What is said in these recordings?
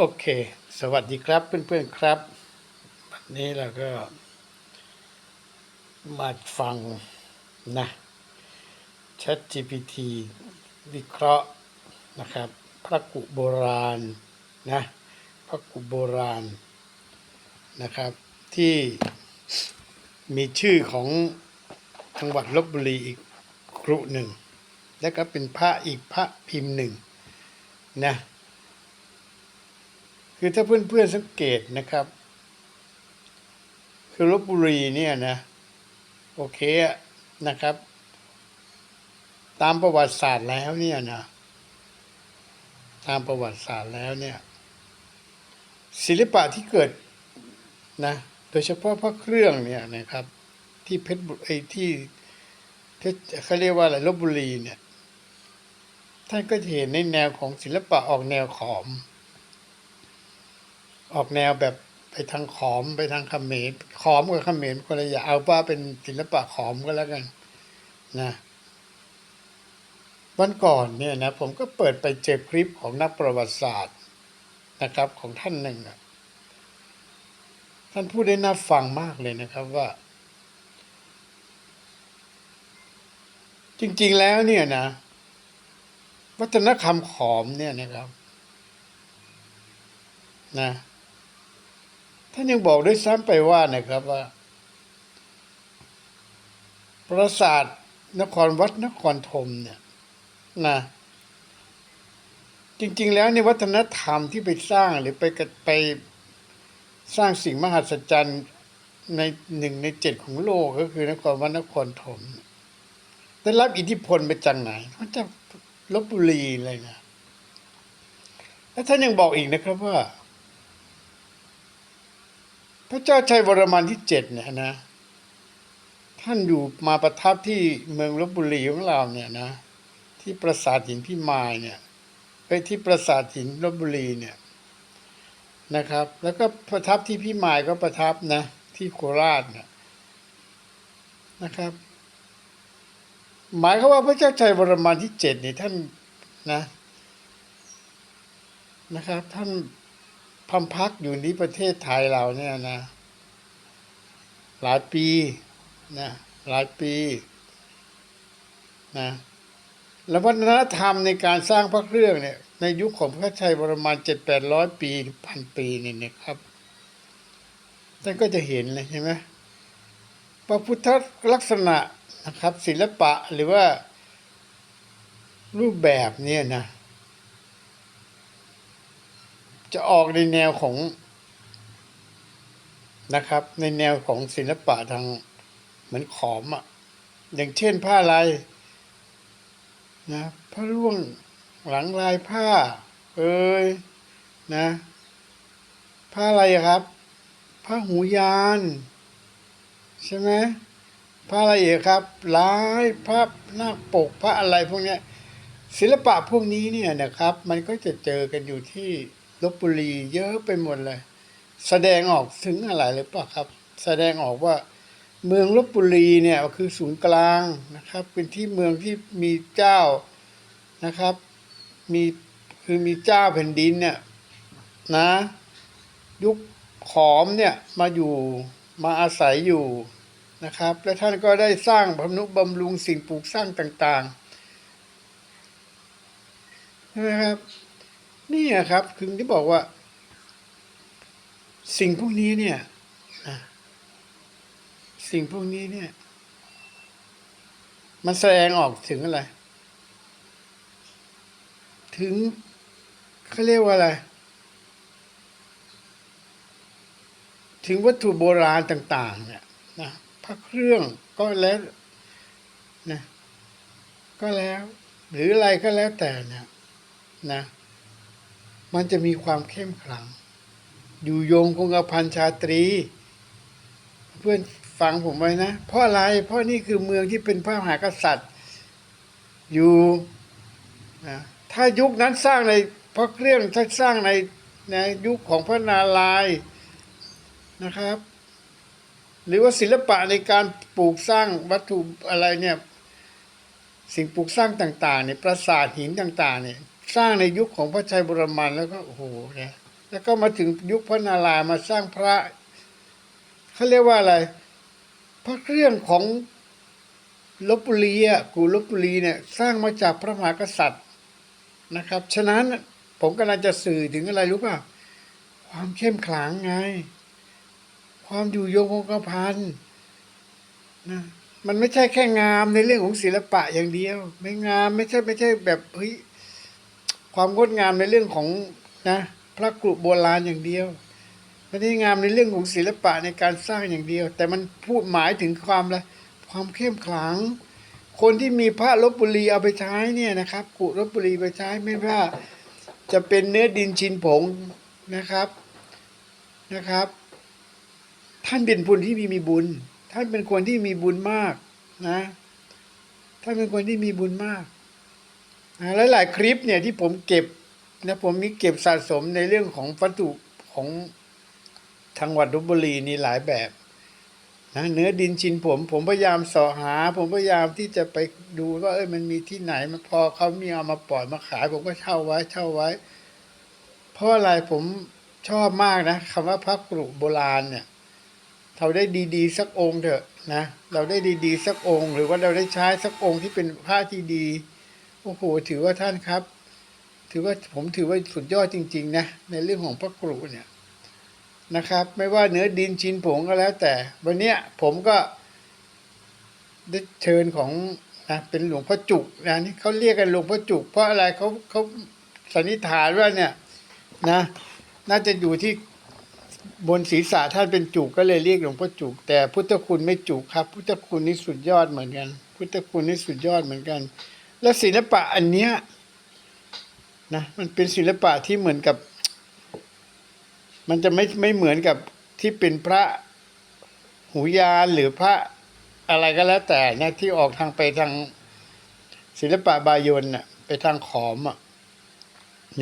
โอเค สวัสดีครับเพื่อนๆครับ วันนี้เราก็ มาฟังนะ ChatGPT วิเคราะห์นะครับ พระกุโบราณนะพระกุโบราณนะครับ ที่มีชื่อของจังหวัดลบบุรีอีกครุหนึ่ง แล้วก็เป็นพระอีกพระพิมพ์หนึ่งนะ คือถ้าเพื่อนๆสังเกตนะครับ คือลบบุรีเนี่ยนะ โอเคนะครับ ตามประวัติศาสตร์แล้วเนี่ยนะ ตามประวัติศาสตร์แล้วเนี่ย ศิลปะที่เกิดนะ โดยเฉพาะพระเครื่องเนี่ยนะครับ ที่เพชรบุไอ้ที่เพชรเขาเรียกว่าอะไรลบบุรีเนี่ยท่านก็จะเห็นในแนวของศิลปะออกแนวขอม ออกแนวแบบไปทางขอมไปทางเขมรขอมกับเขมรคนละอย่างเอาว่าเป็นศิลปะขอมก็แล้วกันนะวันก่อนเนี่ยนะผมก็เปิดไปเจอคลิปของนักประวัติศาสตร์นะครับของท่านหนึ่งท่านพูดได้น่าฟังมากเลยนะครับว่า จริงๆแล้วเนี่ยนะ วัฒนธรรมขอมเนี่ยนะครับนะ ท่านยังบอกด้วยซ้ำไปว่านะครับว่า ปราสาทนครวัดนครธมเนี่ยนะจริง ๆ แล้วในวัฒนธรรมที่ไปสร้างหรือไปไปสร้างสิ่งมหัศจรรย์ในหนึ่งในเจ็ดของโลกก็คือนครวัดนครธมได้รับอิทธิพลมาจากไหนมาจากลบบุรีเลยนะ แล้วท่านยังบอกอีกนะครับว่า พระเจ้าชัยวรมันที่เจ็ดเนี่ยนะ ท่านอยู่มาประทับที่เมืองลบบุรีของเราเนี่ยนะ ที่ปราสาทหินพิมายเนี่ยไปที่ปราสาทหินลบบุรีเนี่ยนะครับ แล้วก็ประทับที่พิมายก็ประทับนะ ที่โคราชนนะครับ หมายควาว่าพระเจ้าชัยวรมันที่เจ็ดเนี่ยท่านนะนะครับ ท่าน พำพักอยู่ที่ประเทศไทยเราเนี่ยนะ หลายปีนะหลายปีนะแล้ววัฒนธรรมในการสร้างพระเครื่องเนี่ย ในยุคของพระชัยประมาณเจ็ดแปดร้อยปีพันปีนี่นะครับท่านก็จะเห็นเลยใช่ไหมพระพุทธลักษณะนะครับ ศิลปะหรือว่ารูปแบบเนี่ยนะ จะออกในแนวของนะครับ ในแนวของศิลปะทางเหมือนขอมอะ อย่างเช่นผ้าลายนะผ้าร่วงหลังลายผ้า เอ้ยนะ ผ้าอะไรครับ ผ้าหูยาน ใช่ไหมผ้าอะไรอีกครับลายผ้าหน้าปกผ้าอะไรพวกนี้ศิลปะพวกนี้เนี่ยนะครับ มันก็จะเจอกันอยู่ที่ ลบบุรีเยอะไปหมดเลย แสดงออกถึงอะไรหรือเปล่าครับ แสดงออกว่าเมืองลบบุรีเนี่ยคือศูนย์กลางนะครับ เป็นที่เมืองที่มีเจ้านะครับ มีคือมีเจ้าแผ่นดินเนี่ยนะ ยุคขอมเนี่ยมาอยู่มาอาศัยอยู่นะครับ และท่านก็ได้สร้างบำนุบำรุงสิ่งปลูกสร้างต่างๆใช่ไหมครับ นี่ครับคือที่บอกว่า สิ่งพวกนี้เนี่ยสิ่งพวกนี้เนี่ย มันแสดงออกถึงอะไร ถึงเขาเรียกว่าอะไร ถึงวัตถุโบราณต่าง ๆ เนี่ยนะพระเครื่องก็แล้วนะก็แล้ว หรืออะไรก็แล้วแต่เนี่ยนะ มันจะมีความเข้มขลัง อยู่โยงคงกระพันชาตรี เพื่อนฟังผมไว้นะ เพราะอะไร เพราะนี่คือเมืองที่เป็นพระมหากษัตริย์ อยู่นะถ้ายุคนั้นสร้างในพระเครื่องถ้าสร้างในในยุคของพระนารายณ์นะครับ หรือว่าศิลปะในการปลูกสร้างวัตถุอะไรเนี่ย สิ่งปลูกสร้างต่างๆเนี่ยปราสาทหินต่างๆเนี่ย สร้างในยุคของพระชัยบุรมันแล้วก็โอ้โหเนี่ยแล้วก็มาถึงยุคพระนารายมาสร้างพระเขาเรียกว่าอะไร พระเครื่องของลบบุรีอะกูลบบุรีเนี่ยสร้างมาจากพระมหากษัตริย์นะครับ ฉะนั้นผมกำลังจะสื่อถึงอะไรรู้ป่ะความเข้มขลังไง ความอยู่ยงคงกระพันนะมันไม่ใช่แค่งามในเรื่องของศิลปะอย่างเดียว ไม่งามไม่ใช่ไม่ใช่แบบเฮ้ย ความงดงามในเรื่องของนะพระกรุโบราณอย่างเดียวไม่ได้งามในเรื่องของศิลปะในการสร้างอย่างเดียว แต่มันพูดหมายถึงความละความเข้มขลัง คนที่มีพระลบบุรีเอาไปใช้เนี่ยนะครับกุลบบุรีไปใช้ไม่ว่า จะเป็นเนื้อดินชินผงนะครับนะครับ ท่านเป็นคนที่มีมีบุญ ท่านเป็นคนที่มีบุญมากนะ ท่านเป็นคนที่มีบุญมาก นะและหลายคลิปเนี่ยที่ผมเก็บนะผมมีเก็บสะสมในเรื่องของวัตถุของทางวัดลบบุรีนี่หลายแบบนะเนื้อดินชินผม ผมพยายามสาะหา ผมพยายามที่จะไปดูว่าเอ้ยมันมีที่ไหนมันพอเขามีเอามาปล่อยมาขาย ผมก็เช่าไว้เช่าไว้ เพราะอะไรผมชอบมากนะคำว่าพระกรุโบราณเนี่ยเราได้ดีๆ สักองค์เถอะนะ เราได้ดีๆ สักองค์ หรือว่าเราได้ใช้สักองค์ที่เป็นพระที่ดี โอ้โหถือว่าท่านครับ ถือว่าผมถือว่าสุดยอดจริง ๆ นะ ในเรื่องของพระกรุเนี่ยนะครับ ไม่ว่าเนื้อดินชินผงก็แล้วแต่ วันเนี้ยผมก็ได้เชิญของนะเป็นหลวงพ่อจุกนะนี่เขาเรียกกันหลวงพ่อจุก เพราะอะไรเขาเขาสันนิษฐานว่าเนี่ยนะน่าจะอยู่ที่บนศีรษะท่านเป็นจุกก็เลยเรียกหลวงพ่อจุก แต่พุทธคุณไม่จุกครับ พุทธคุณนี่สุดยอดเหมือนกัน พุทธคุณนี่สุดยอดเหมือนกัน แล้วศิลปะอันเนี้ยนะมันเป็นศิลปะที่เหมือนกับ มันจะไม่ไม่เหมือนกับที่เป็นพระหูยานหรือพระอะไรก็แล้วแต่นะที่ออกทางไปทางศิลปะบายนน่ะไปทางขอมอะ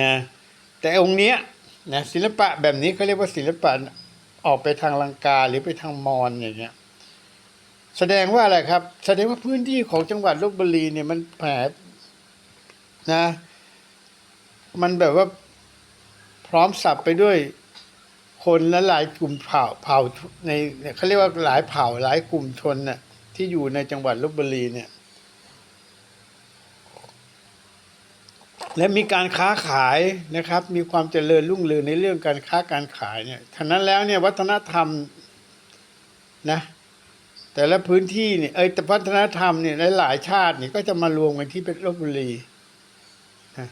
นะแต่องค์เนี้ยนะศิลปะแบบนี้เขาเรียกว่าศิลปะออกไปทางลังกาหรือไปทางมอญอย่างเงี้ย แสดงว่าอะไรครับ แสดงว่าพื้นที่ของจังหวัดลบบุรีเนี่ยมันแผลนะ มันแบบว่าพร้อมสับไปด้วยคนและหลายกลุ่มเผ่าเผ่าในเขาเรียกว่าหลายเผ่าหลายกลุ่มชนน่ะที่อยู่ในจังหวัดลบบุรีเนี่ย และมีการค้าขายนะครับ มีความเจริญรุ่งเรืองในเรื่องการค้าการขายเนี่ยฉะนั้นแล้วเนี่ยวัฒนธรรมนะ แต่ละพื้นที่เนี่ยเอยแต่วัฒนธรรมเนี่ยหลายๆชาติเนี่ยก็จะมารวมกันที่เป็นลบบุรีนะ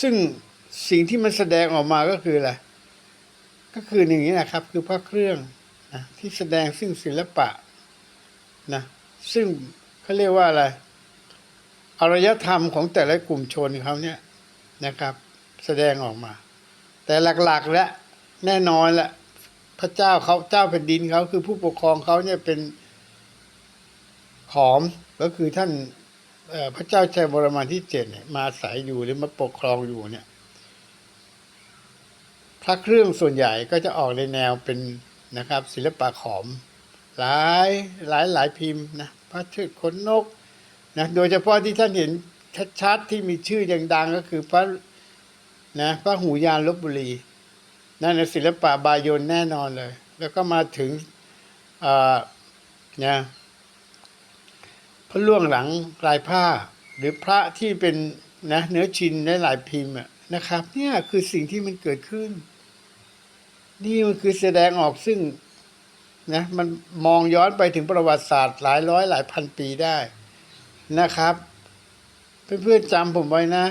ซึ่งสิ่งที่มันแสดงออกมาก็คืออะไรก็คืออย่างนี้นะครับ คือพระเครื่องนะที่แสดงซึ่งศิลปะนะซึ่งเขาเรียกว่าอะไรอารยธรรมของแต่ละกลุ่มชนเขาเนี่ยนะครับ แสดงออกมา แต่หลักๆและแน่นอนแหละ พระเจ้าเขาเจ้าแผ่นดินเขาคือผู้ปกครองเขาเนี่ยเป็นขอมก็คือท่านพระเจ้าชัยวรมันที่เจ็ดเนี่ยมาอาศัยอยู่หรือมาปกครองอยู่เนี่ย พระเครื่องส่วนใหญ่ก็จะออกในแนวเป็นนะครับ ศิลปะขอม หลายหลายหลายพิมพ์นะพระเชิดขนนกนะโดยเฉพาะที่ท่านเห็นชัดๆที่มีชื่ออยังดังก็คือพระนะพระหูยานลบบุรี นั่นนศิลปะบายนแน่นอนเลย แล้วก็มาถึงอ่านะพระล่วงหลังลายผ้า หรือพระที่เป็นนะเนื้อชินในหลายพิมพ์นะครับ เนี่ยคือสิ่งที่มันเกิดขึ้น นี่มันคือแสดงออกซึ่งนะมันมองย้อนไปถึงประวัติศาสตร์หลายร้อยหลายพันปีได้นะครับ เพื่อนๆจำผมไว้นะ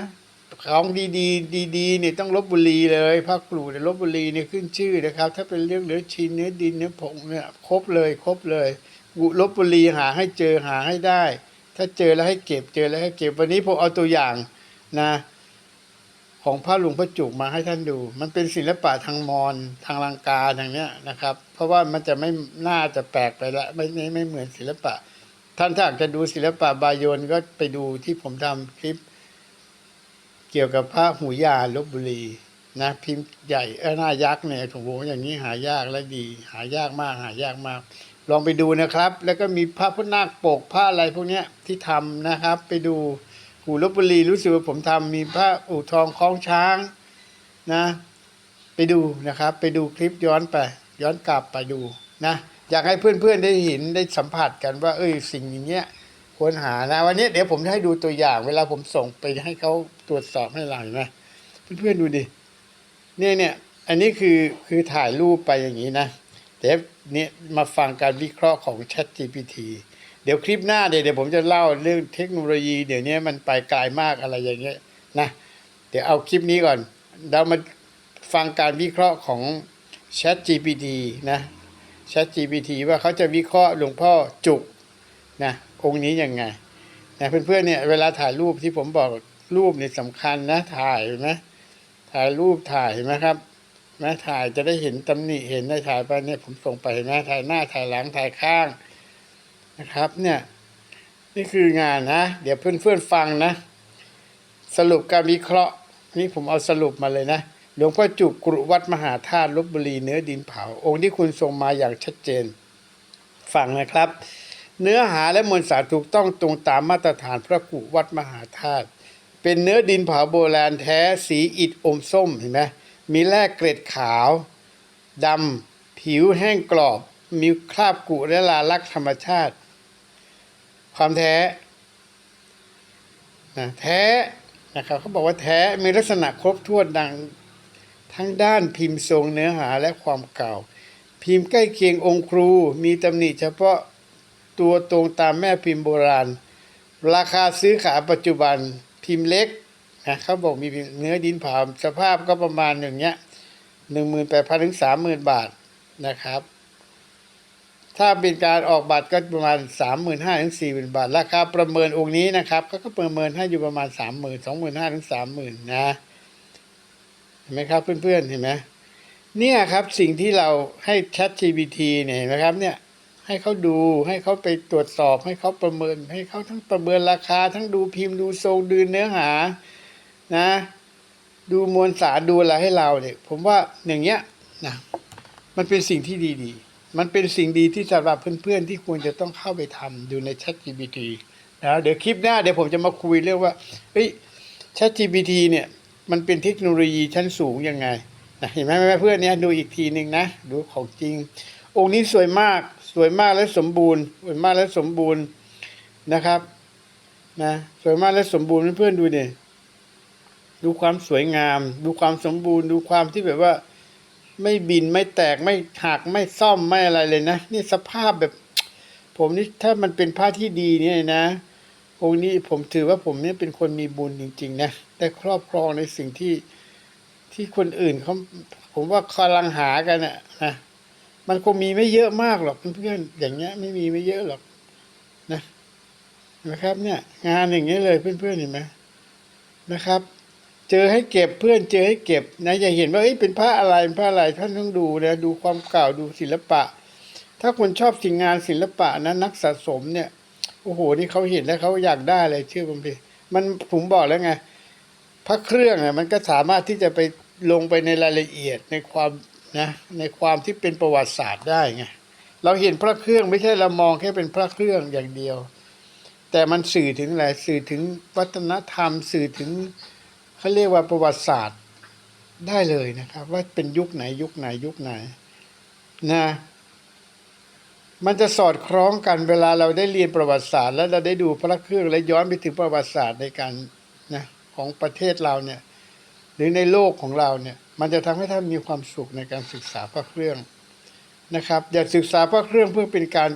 ของดีๆ ดีๆเนี่ยต้องลบบุรีเลยภาคกลูเนี่ยลบบุรีเนี่ยขึ้นชื่อนะครับ ถ้าเป็นเรื่องเนื้อชินเนื้อดินเนื้อผงเนี่ยครบเลยครบเลยกุลบบุรีหาให้เจอหาให้ได้ ถ้าเจอแล้วให้เก็บเจอแล้วให้เก็บวันนี้ผมเอาตัวอย่างนะของพระหลวงพ่อจุกมาให้ท่านดู มันเป็นศิลปะทางมอญทางลังกาทางเนี้ยนะครับ เพราะว่ามันจะไม่น่าจะแปลกไปละไม่ไม่ไม่เหมือนศิลปะ ท่านถ้าอยากจะดูศิลปะบายนก็ไปดูที่ผมทำคลิป เกี่ยวกับพระหูยาลบบุรีนะพิมพ์ใหญ่เออหน้ายักษ์เนี่ยผมบอกอย่างนี้หายากและดี หายากมากหายากมาก ลองไปดูนะครับ แล้วก็มีพระพุทธนาคปกพระอะไรพวกเนี้ยที่ทำนะครับ ไปดูหูลบบุรีรู้สึกว่าผมทำมีพระอู่ทองคล้องช้างนะ ไปดูนะครับ ไปดูคลิปย้อนไป ย้อนกลับไปดูนะอยากให้เพื่อนๆได้เห็นได้สัมผัสกันว่า เอ้ยสิ่งอย่างเงี้ย ควรหานะวันนี้เดี๋ยวผมจะให้ดูตัวอย่าง เวลาผมส่งไปให้เขาตรวจสอบให้เราเห็นไหมเพื่อนๆดูดิเนี่ยเนี่ยอันนี้คือคือถ่ายรูปไปอย่างนี้นะเดี๋ยวเนี่ยมาฟังการวิเคราะห์ของ Chat GPT เดี๋ยวคลิปหน้าเดี๋ยวเดี๋ยวผมจะเล่าเรื่องเทคโนโลยี เดี๋ยวนี้มันไปไกลมากอะไรอย่างเงี้ยนะเดี๋ยวเอาคลิปนี้ก่อนเรามาฟังการวิเคราะห์ของ Chat GPT นะ Chat GPT ว่าเขาจะวิเคราะห์หลวงพ่อจุกนะ องค์นี้ยังไงนะเพื่อนๆเนี่ยเวลาถ่ายรูปที่ผมบอกรูปเนี่ยสำคัญนะถ่ายนไหมถ่ายรูปถ่ายนไหมครับนะถ่ายจะได้เห็นตำหนิเห็นได้ถ่ายไปเนี่ยผมส่งไปนไหมถ่ายหน้าถ่ายหลังถ่ายข้างนะครับ เนี่ย นี่คืองานนะ เดี๋ยวเพื่อนๆฟังนะ สรุปการวิเคราะห์ นี่ผมเอาสรุปมาเลยนะหลวงพ่อจุกกรุวัดมหาธาตุลบบุรีเนื้อดินเผา องค์ที่คุณส่งมาอย่างชัดเจนฟังนะครับ เนื้อหาและมวลสารถูกต้องตรงตามมาตรฐานพระกุวัดมหาธาตุเป็นเนื้อดินเผาโบราณแท้สีอิฐอมส้มเห็นไหมมีแร่เกล็ดขาวดำผิวแห้งกรอบ มีคราบกุและลาลักธรรมชาติ ความแท้นะแท้นะครับเขาบอกว่าแท้มีลักษณะครบถ้วนดังทั้งด้านพิมพ์ทรงเนื้อหาและความเก่า พิมพ์ใกล้เคียงองค์ครู มีตำหนิเฉพาะ ตัวตรงตามแม่พิมพ์โบราณ ราคาซื้อขายปัจจุบันพิมพ์เล็กนะเขาบอกมีเนื้อดินเผาสภาพก็ประมาณอย่างเงี้ยหนึ่งหมื่นแปดพันถึงสามหมื่นบาทนะครับ ถ้าเป็นการออกบัตรก็ประมาณสามหมื่นห้าถึงสี่หมื่นบาท ราคาประเมินองค์นี้นะครับก็ก็ประเมินให้อยู่ประมาณสามหมื่นสองหมื่นห้าถึงสามหมื่นนะเห็นไหมครับเพื่อนๆเห็นไหมเนี่ยครับสิ่งที่เราให้ Chat GPT เนี่ยเห็นไหมครับเนี่ย ให้เขาดู ให้เขาไปตรวจสอบ ให้เขาประเมิน ให้เขาทั้งประเมินราคา ทั้งดูพิมพ์ดูทรงดูเนื้อหา นะ ดูมวลสารดูอะไรให้เราเนี่ย ผมว่าอย่างเงี้ยนะมันเป็นสิ่งที่ดีๆ มันเป็นสิ่งดีที่สำหรับเพื่อนๆ ที่ควรจะต้องเข้าไปทำดูใน Chat GPT นะเดี๋ยวคลิปหน้าเดี๋ยวผมจะมาคุยเรื่องว่าเฮ้ย Chat GPT เนี่ย มันเป็นเทคโนโลยีชั้นสูงยังไงนะเห็นไหมเพื่อนเนี่ยดูอีกทีหนึ่งนะ ดูของจริง องค์นี้สวยมาก สวยมากและสมบูรณ์ สวยมากและสมบูรณ์นะครับนะสวยมากและสมบูรณ์เพื่อนๆดูดิดูความสวยงาม ดูความสมบูรณ์ ดูความที่แบบว่า ไม่บินไม่แตกไม่หักไม่ซ่อมไม่อะไรเลยนะ นี่สภาพแบบ ผมนี่ถ้ามันเป็นผ้าที่ดีเนี่ยนะองค์นี้ผมถือว่าผมเนี่ยเป็นคนมีบุญจริง ๆ นะได้ครอบครองในสิ่งที่ที่คนอื่นเขาผมว่าคลังหากันอะนะ มันคงมีไม่เยอะมากหรอกเพื่อนๆอย่างเงี้ย ไม่มีไม่เยอะหรอกนะนะครับ เนี่ย งานอย่างเงี้ยเลยเพื่อนๆเห็นไหมนะครับ เจอให้เก็บเพื่อนเจอให้เก็บนะอย่าเห็นว่าเอ้ยเป็นผ้าอะไรเป็นผ้าอะไรท่านต้องดูนะดูความเก่าดูศิลปะ ถ้าคนชอบสิ่งงานศิลปะนะนักสะสมเนี่ยโอ้โหนี่เขาเห็นแล้วเขาอยากได้เลยเชื่อผมดิมันผมบอกแล้วไงพระเครื่องเนี่ยมันก็สามารถที่จะไปลงไปในรายละเอียดในความ นะในความที่เป็นประวัติศาสตร์ได้ไงเราเห็นพระเครื่องไม่ใช่เรามองแค่เป็นพระเครื่องอย่างเดียว แต่มันสื่อถึงอะไรสื่อถึงวัฒนธรรม สื่อถึงเขาเรียกว่าประวัติศาสตร์ได้เลยนะครับ ว่าเป็นยุคไหนยุคไหนยุคไหนนะมันจะสอดคล้องกันเวลาเราได้เรียนประวัติศาสตร์ แล้วเราได้ดูพระเครื่องและย้อนไปถึงประวัติศาสตร์ในการนะของประเทศเราเนี่ย หรือในโลกของเราเนี่ยมันจะทำให้ท่านมีความสุขในการศึกษาพระเครื่องนะครับ อย่าศึกษาพระเครื่องเพื่อเป็นการ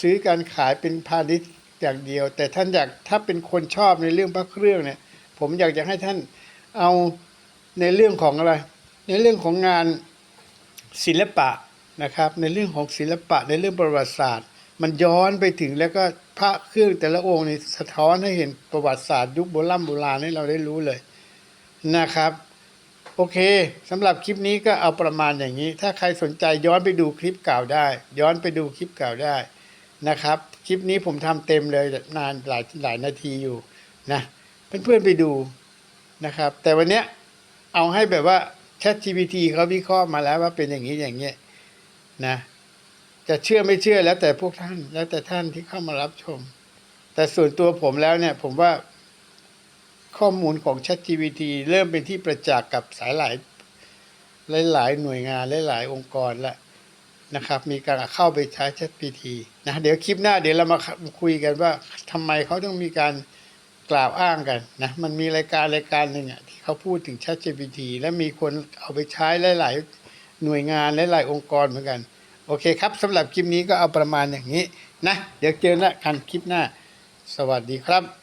ซื้อการขายเป็นพาณิชย์อย่างเดียว แต่ท่านอยากถ้าเป็นคนชอบในเรื่องพระเครื่องเนี่ย ผมอยากจะให้ท่านเอาในเรื่องของอะไร ในเรื่องของงานศิลปะนะครับ ในเรื่องของศิลปะในเรื่องประวัติศาสตร์ มันย้อนไปถึงแล้วก็พระเครื่องแต่ละองค์นี่สะท้อนให้เห็นประวัติศาสตร์ ยุคโบราณโบราณให้เราได้รู้เลย นะครับ โอเคสำหรับคลิปนี้ก็เอาประมาณอย่างนี้ ถ้าใครสนใจย้อนไปดูคลิปเก่าได้ ย้อนไปดูคลิปเก่าได้นะครับ คลิปนี้ผมทำเต็มเลยนานหลายหลายนาทีอยู่นะเพื่อนๆไปดูนะครับ แต่วันเนี้ยเอาให้แบบว่า Chat GPT เขาวิเคราะห์มาแล้วว่าเป็นอย่างนี้อย่างเงี้ยนะจะเชื่อไม่เชื่อแล้วแต่พวกท่านแล้วแต่ท่านที่เข้ามารับชม แต่ส่วนตัวผมแล้วเนี่ยผมว่า ข้อมูลของ ChatGPT เริ่มเป็นที่ประจักษ์กับสายหลายหลาย ๆ หน่วยงานหลาย ๆ องค์กรแล้วนะครับ มีการเข้าไปใช้ ChatGPT นะเดี๋ยวคลิปหน้าเดี๋ยวเรามาคุยกันว่าทำไมเขาต้องมีการกล่าวอ้างกันนะมันมีรายการรายการหนึ่งอะที่เขาพูดถึง ChatGPT และมีคนเอาไปใช้หลาย ๆ หน่วยงานหลาย ๆ องค์กรเหมือนกัน โอเคครับสำหรับคลิปนี้ก็เอาประมาณอย่างนี้นะเดี๋ยวเจอกันคลิปหน้า สวัสดีครับ